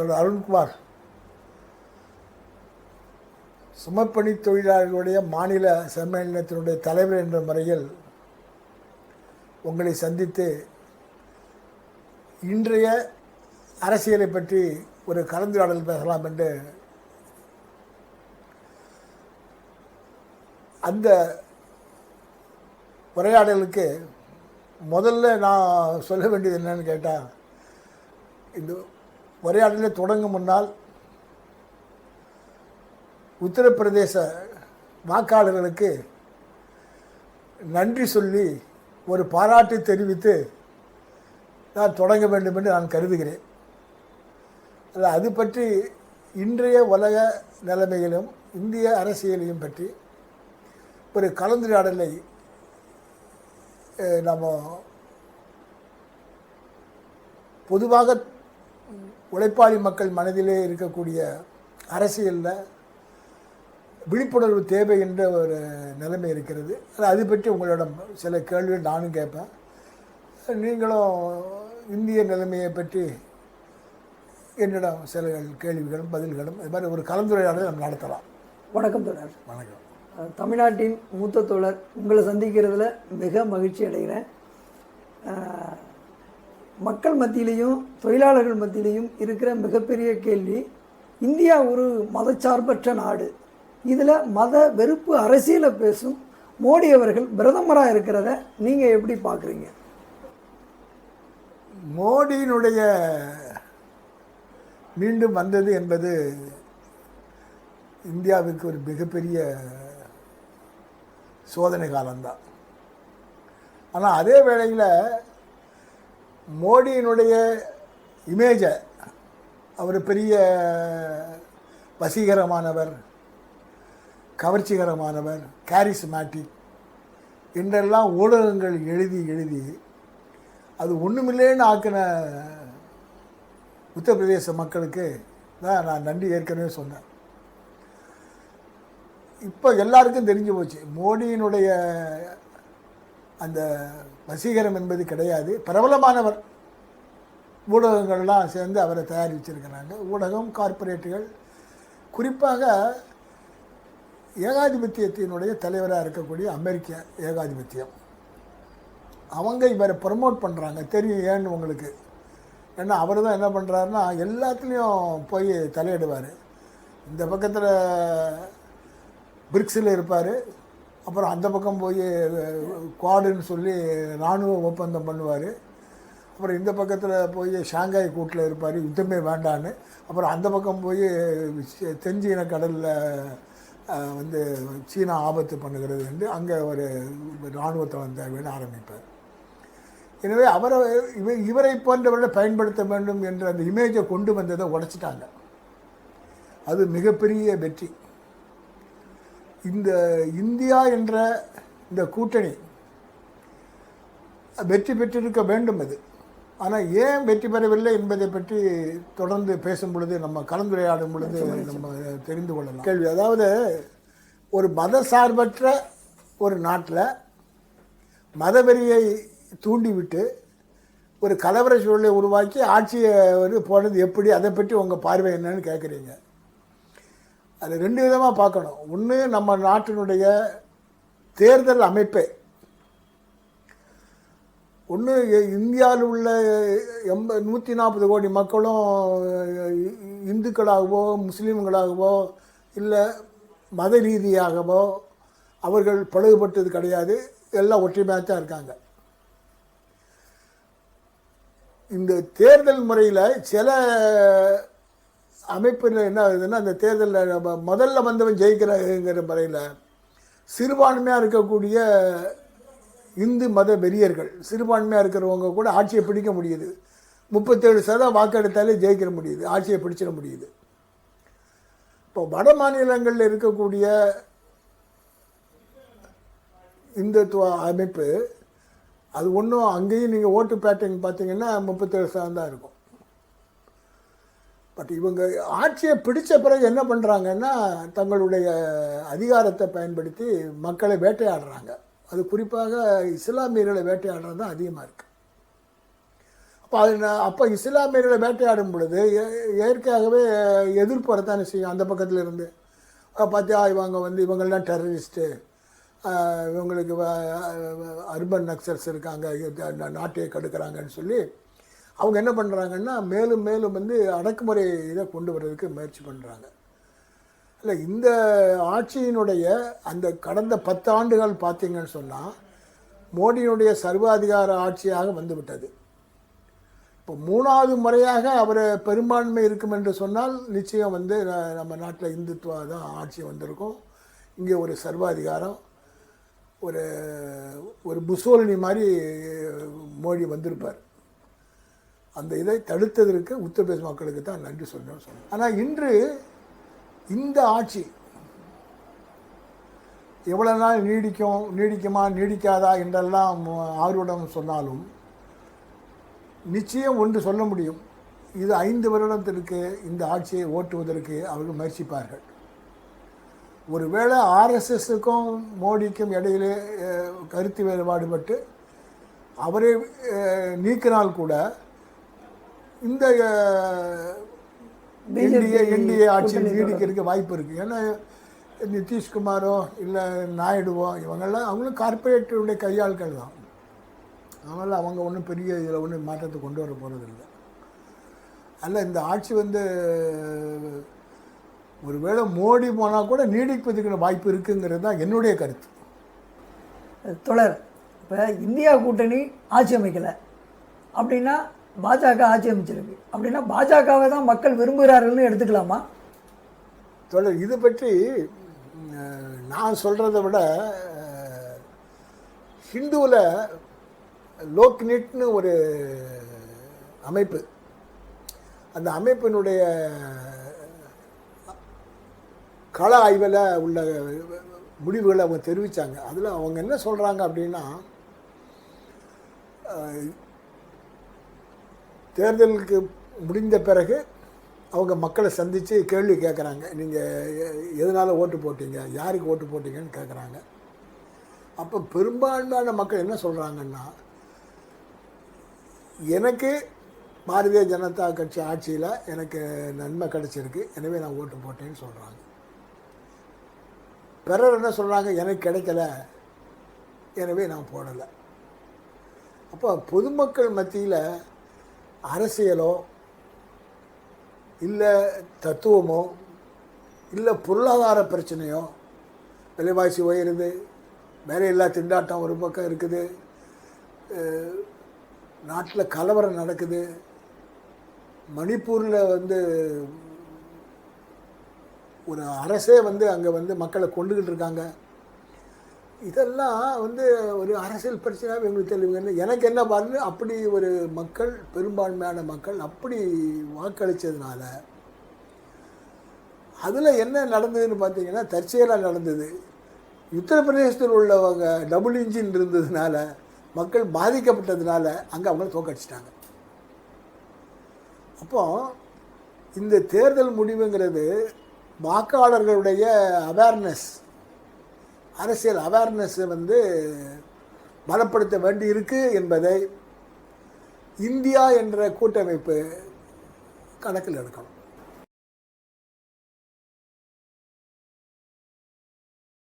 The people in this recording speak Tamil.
திரு அருண்குமார். சுமப்பணி தொழிலாளர்களுடைய மாநில சம்மேளனத்தினுடைய தலைவர் என்ற முறையில் உங்களை சந்தித்து இன்றைய அரசியலை பற்றி ஒரு கலந்துரையாடல் பேசலாம் என்று அந்த உரையாடலுக்கு முதல்ல நான் சொல்ல வேண்டியது என்னன்னு கேட்டால் இந்த உரையாடலே தொடங்கும் முன்னால் உத்தரப்பிரதேச வாக்காளர்களுக்கு நன்றி சொல்லி ஒரு பாராட்டு தெரிவித்து நான் தொடங்க வேண்டும் என்று நான் கருதுகிறேன். அது அது பற்றி இன்றைய உலக நிலைமையிலும் இந்திய அரசியலையும் பற்றி ஒரு கலந்துரையாடலை நம்ம பொதுவாக உழைப்பாளி மக்கள் மனதிலே இருக்கக்கூடிய அரசியலில் விழிப்புணர்வு தேவை என்ற ஒரு நிலைமை இருக்கிறது. அது பற்றி உங்களிடம் சில கேள்விகள் நானும் கேட்பேன். நீங்களும் இந்திய நிலைமையை பற்றி என்னிடம் சில கேள்விகளும் பதில்களும் இது மாதிரி ஒரு கலந்துரையாடலை நம்ம நடத்தலாம். வணக்கம் தொடர் வணக்கம். தமிழ்நாட்டின் மூத்த தோழர் உங்களை சந்திக்கிறதுல மிக மகிழ்ச்சி அடைகிறேன். மக்கள் மத்தியிலையும் தொழிலாளர்கள் மத்தியிலையும் இருக்கிற மிகப்பெரிய கேள்வி இந்தியா ஒரு மதச்சார்பற்ற நாடு. இதில் மத வெறுப்பு அரசியலை பேசும் மோடி அவர்கள் பிரதமராக இருக்கிறத நீங்கள் எப்படி பார்க்குறீங்க மோடியினுடைய மீண்டும் வந்தது என்பது இந்தியாவிற்கு ஒரு மிகப்பெரிய சோதனை காலம்தான். ஆனால் அதே வேளையில் மோடியினுடைய இமேஜை அவர் பெரிய வசீகரமானவர் கவர்ச்சிகரமானவர் கேரிஸ்மேட்டிக் என்றெல்லாம் ஊடகங்கள் எழுதி எழுதி அது ஒன்றுமில்லேன்னு ஆக்கின உத்தரப்பிரதேச மக்களுக்கு தான் நான் நன்றி ஏற்கனவே சொன்னேன். இப்போ எல்லாருக்கும் தெரிஞ்சு போச்சு மோடியினுடைய அந்த வசீகரம் என்பது கிடையாது. பிரபலமானவர் ஊடகங்கள்லாம் சேர்ந்து அவரை தயாரிச்சிருக்கிறாங்க. ஊடகம் கார்ப்பரேட்டுகள் குறிப்பாக ஏகாதிபத்தியத்தினுடைய தலைவராக இருக்கக்கூடிய அமெரிக்க ஏகாதிபத்தியம். அவங்க இவரை ப்ரமோட் பண்ணுறாங்க தெரியும் ஏன்னு உங்களுக்கு. ஏன்னா அவர் தான் என்ன பண்ணுறாருன்னா எல்லாத்துலேயும் போய் தலையிடுவார். இந்த பக்கத்தில் பிரிக்ஸில் இருப்பார். அப்புறம் அந்த பக்கம் போய் குவாடுன்னு சொல்லி இராணுவ ஒப்பந்தம் பண்ணுவார். அப்புறம் இந்த பக்கத்தில் போய் ஷாங்காய் கூட்டில் இருப்பார் யுத்தமே வேண்டான்னு. அப்புறம் அந்த பக்கம் போய் தென்சீன கடலில் வந்து சீனா ஆபத்து பண்ணுகிறது என்று அங்கே ஒரு இராணுவத்தை வந்து ஆரம்பிப்பார். எனவே அவரை இவ இவரை போன்றவர்களை பயன்படுத்த வேண்டும் என்ற அந்த இமேஜை கொண்டு வந்ததை உடைச்சிட்டாங்க. அது மிகப்பெரிய வெற்றி. இந்த இந்தியா என்ற இந்த கூட்டணி வெற்றி பெற்றிருக்க வேண்டும் அது. ஆனால் ஏன் வெற்றி பெறவில்லை என்பதை பற்றி தொடர்ந்து பேசும் பொழுது நம்ம கலந்துரையாடும் பொழுது நம்ம தெரிந்து கொள்ளலாம். கேள்வி அதாவது ஒரு மத சார்பற்ற ஒரு நாட்டில் மதவெறியை தூண்டிவிட்டு ஒரு கலவர சூழலை உருவாக்கி ஆட்சியை வந்து போனது எப்படி அதை பற்றி உங்கள் பார்வை என்னன்னு கேட்குறீங்க. அது ரெண்டு விதமாக பார்க்கணும். ஒன்று நம்ம நாட்டினுடைய தேர்தல் அமைப்பே. ஒன்று இந்தியாவில் உள்ள எண்ப நூற்றி நாற்பது கோடி மக்களும் இந்துக்களாகவோ முஸ்லீம்களாகவோ இல்லை மத ரீதியாகவோ அவர்கள் பழகுபட்டது கிடையாது. எல்லாம் ஒற்றுமையாக தான் இருக்காங்க. இந்த தேர்தல் முறையில் சில அமைப்பில் என்ன ஆகுதுன்னா அந்த தேர்தலில் நம்ம முதல்ல வந்தவன் ஜெயிக்கிறாங்கிற முறையில் சிறுபான்மையாக இருக்கக்கூடிய இந்து மத வெறியர்கள் சிறுபான்மையாக இருக்கிறவங்க கூட ஆட்சியை பிடிக்க முடியுது. முப்பத்தேழு சதம் வாக்கெடுத்தாலே ஜெயிக்கிற முடியுது ஆட்சியை பிடிச்சிட முடியுது. இப்போ வட மாநிலங்களில் இருக்கக்கூடிய இந்துத்துவ அமைப்பு அது ஒன்றும் அங்கேயும் நீங்கள் ஓட்டு பேட்டர்ன் பார்த்தீங்கன்னா முப்பத்தேழு சதம் தான் இருக்கும். பட் இவங்க ஆட்சியை பிடித்த பிறகு என்ன பண்ணுறாங்கன்னா தங்களுடைய அதிகாரத்தை பயன்படுத்தி மக்களை வேட்டையாடுறாங்க. அது குறிப்பாக இஸ்லாமியர்களை வேட்டையாடுறது தான் அதிகமாக இருக்குது அப்போ அது அப்போ இஸ்லாமியர்களை வேட்டையாடும் பொழுது இயற்கையாகவே எதிர்ப்பு வரத்தானே செய்யும் அந்த பக்கத்தில் இருந்து. பார்த்தியா இவங்க வந்து இவங்கெல்லாம் டெரரிஸ்ட்டு இவங்களுக்கு அர்பன் நக்சல்ஸ் இருக்காங்க நாட்டையை நாட்டையே கெடுக்கிறாங்கன்னு சொல்லி அவங்க என்ன பண்ணுறாங்கன்னா மேலும் மேலும் வந்து அடக்குமுறை இதை கொண்டு வர்றதுக்கு முயற்சி பண்ணுறாங்க இல்லை இந்த ஆட்சியினுடைய அந்த கடந்த பத்து ஆண்டுகள் பார்த்தீங்கன்னு சொன்னால் மோடியினுடைய சர்வாதிகார ஆட்சியாக வந்துவிட்டது. இப்போ மூணாவது முறையாக அவர் பெரும்பான்மை இருக்கும் என்று சொன்னால் நிச்சயம் வந்து நம்ம நாட்டில் இந்துத்துவா தான் ஆட்சி வந்திருக்கும். இங்கே ஒரு சர்வாதிகாரம் ஒரு ஒரு புசோலினி மாதிரி மோடி வந்திருப்பார். அந்த இதை தடுத்ததற்கு உத்தரப்பிரதேச மக்களுக்கு தான் நன்றி சொல்லணும்னு சொன்னேன். ஆனால் இன்று இந்த ஆட்சி எவ்வளோ நாள் நீடிக்கும் நீடிக்குமா நீடிக்காதா என்றெல்லாம் ஆர்வடம் சொன்னாலும் நிச்சயம் ஒன்று சொல்ல முடியும். இது ஐந்து வருடத்திற்கு இந்த ஆட்சியை ஓட்டுவதற்கு அவர்கள் முயற்சிப்பார்கள். ஒருவேளை ஆர்எஸ்எஸ்ஸுக்கும் மோடிக்கும் இடையிலே கருத்து வேறுபாடுபட்டு அவரை நீக்கினால் கூட இந்த என்டிஏ என்டிஏ ஆட்சி கூட்டணி நீடிக்கிறதுக்கு வாய்ப்பு இருக்குது ஏன்னா நிதிஷ்குமாரோ இல்லை நாயுடுவோ இவங்கெல்லாம் அவங்களும் கார்ப்பரேட்டுடைய கையாட்கள் தான். அதனால் அவங்க ஒன்றும் பெரிய இதில் ஒன்றும் மாற்றத்தை கொண்டு வர போகிறதில்ல அல்ல இந்த ஆட்சி வந்து ஒருவேளை மோடி போனால் கூட நீடிப்பதுக்கு வாய்ப்பு இருக்குங்கிறது தான் என்னுடைய கருத்து. தொடர். இப்போ இந்தியா கூட்டணி ஆட்சி அமைக்கலை. அப்படின்னா பாஜக ஆட்சி அமைச்சிருக்கு. அப்படின்னா பாஜகவை தான் மக்கள் விரும்புகிறார்கள்னு எடுத்துக்கலாமா? தொடர் இது பற்றி நான் சொல்கிறத விட ஹிந்துவில் லோக்னிட்னு ஒரு அமைப்பு. அந்த அமைப்பினுடைய கள ஆய்வில் உள்ள முடிவுகளை அவங்க தெரிவித்தாங்க அதில் அவங்க என்ன சொல்கிறாங்க அப்படின்னா தேர்தலுக்கு முடிந்த பிறகு அவங்க மக்களை சந்தித்து கேள்வி கேட்குறாங்க நீங்கள் எதனால் ஓட்டு போட்டீங்க? யாருக்கு ஓட்டு போட்டீங்கன்னு கேட்குறாங்க அப்போ பெரும்பான்மையான மக்கள் என்ன சொல்கிறாங்கன்னா எனக்கு பாரதிய ஜனதா கட்சி ஆட்சியில் எனக்கு நன்மை கிடச்சிருக்கு. எனவே நான் ஓட்டு போட்டேன்னு சொல்கிறாங்க பிறர் என்ன சொல்கிறாங்க எனக்கு கிடைக்கல. எனவே நான் போடலை. அப்போ பொதுமக்கள் மத்தியில் அரசியலோ இல்லை தத்துவமோ இல்லை பொருளாதார பிரச்சனையோ விலைவாசி உயருது வேலையில்லா திண்டாட்டம் ஒரு பக்கம் இருக்குது நாட்டில் கலவரம் நடக்குது மணிப்பூரில் வந்து ஒரு அரசே வந்து அங்கே வந்து மக்களை கொண்டுகிட்டு இருக்காங்க. இதெல்லாம் வந்து ஒரு அரசியல் பிரச்சனையாக எங்களுக்கு தெரியுங்க எனக்கு என்ன பாருங்க அப்படி ஒரு மக்கள் பெரும்பான்மையான மக்கள் அப்படி வாக்களித்ததுனால அதில் என்ன நடந்ததுன்னு பார்த்தீங்கன்னா தற்செயலாக நடந்தது. உத்தரப்பிரதேசத்தில் உள்ளவங்க டபுள் இன்ஜின் இருந்ததுனால மக்கள் பாதிக்கப்பட்டதுனால அங்கே அவங்கள தோக்கடிச்சிட்டாங்க அப்போ இந்த தேர்தல் முடிவுங்கிறது வாக்காளர்களுடைய அவேர்னஸ் அரசியல் அவேர்னஸை வந்து பலப்படுத்த வேண்டி இருக்கு என்பதை இந்தியா என்ற கூட்டமைப்பு கணக்கில் எடுக்கணும்.